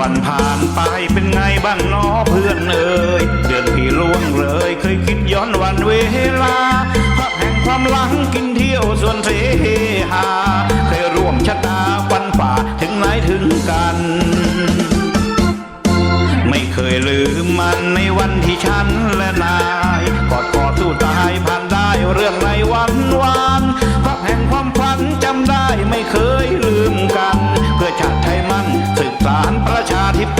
วันผ่านไปเป็นไงบ้างน้อเพื่อนเอ่ยเดือนที่ล่วงเลย เคยคิดย้อนวันเวลาพักแห่งความหลังกินเที่ยวส่วนเสหาเคยร่วมชะตาวันฝ่าถึงไหนถึงกัน ไม่เคยลืมมันในวันที่ฉันและนายกอดคอสู้ตายผ่านได้เรื่องในวันวานพักแห่งความฝันจำได้ไม่เคยลืมกัน เพื่อชาติไทยมั่นสืบสาน ชาธิป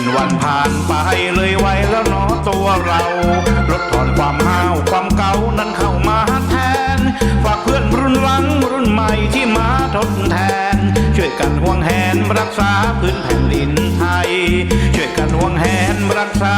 นวันผ่านไปเลยไวแล้วเนอตัวเราลดถอนความห้าวความเก่านั้นเข้ามาแทน ฝากเพื่อนรุ่นหลังรุ่นใหม่ที่มาทดแทน ช่วยกันห่วงแหนรักษาพื้นแผ่นดินไทย ช่วยกันห่วงแหนรักษา